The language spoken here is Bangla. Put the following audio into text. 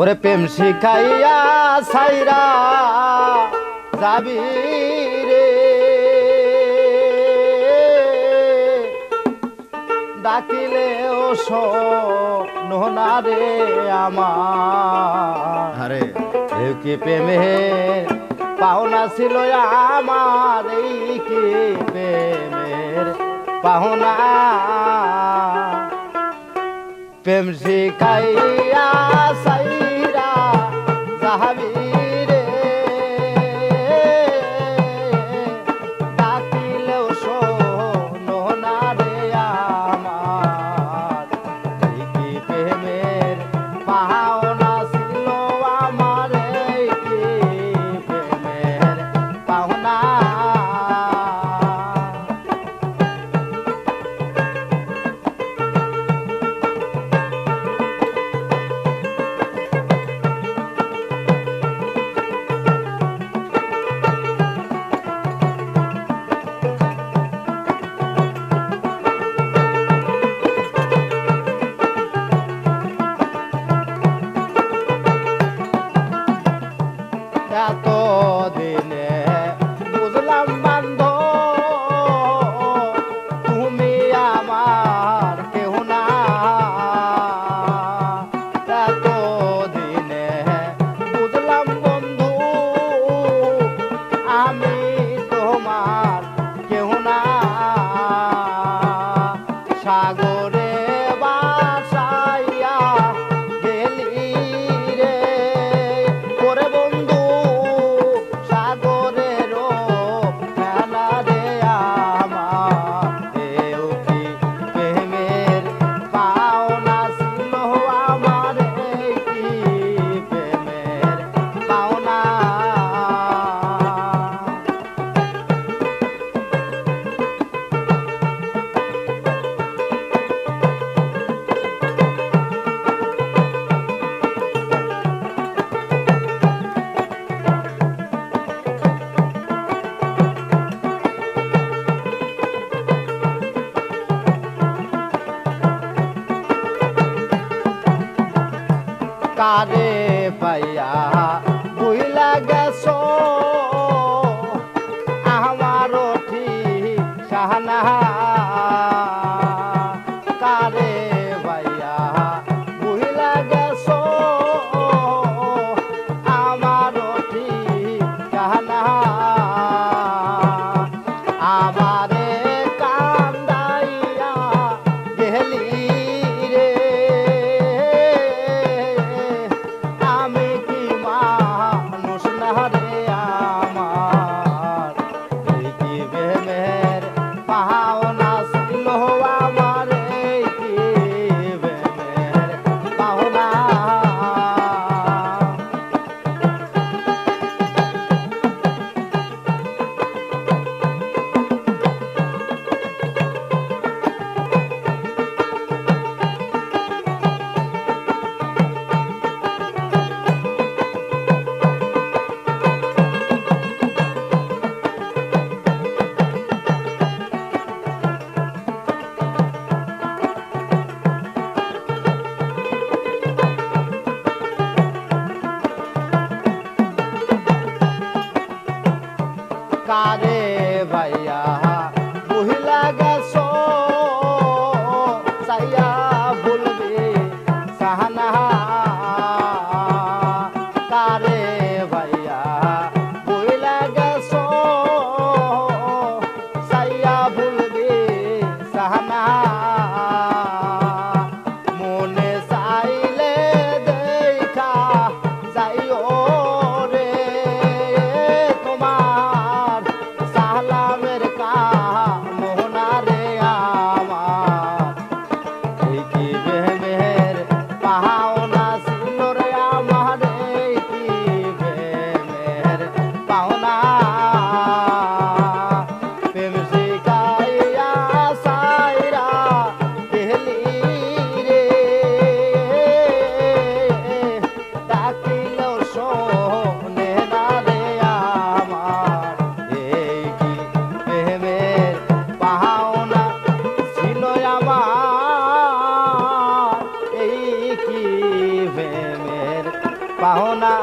ওরে প্রেম শিখাইয়া সাইরা যাবি রে। ডাকিলে ও সোনা রে আমার। কি প্রেমে পাওনা ছিল আমার এই কি প্রেম পাহনা প্রেম শিখাইয়া কারে পাইয়া বুইলা গেছো कारे আমার এই কি প্রেমের পাহনা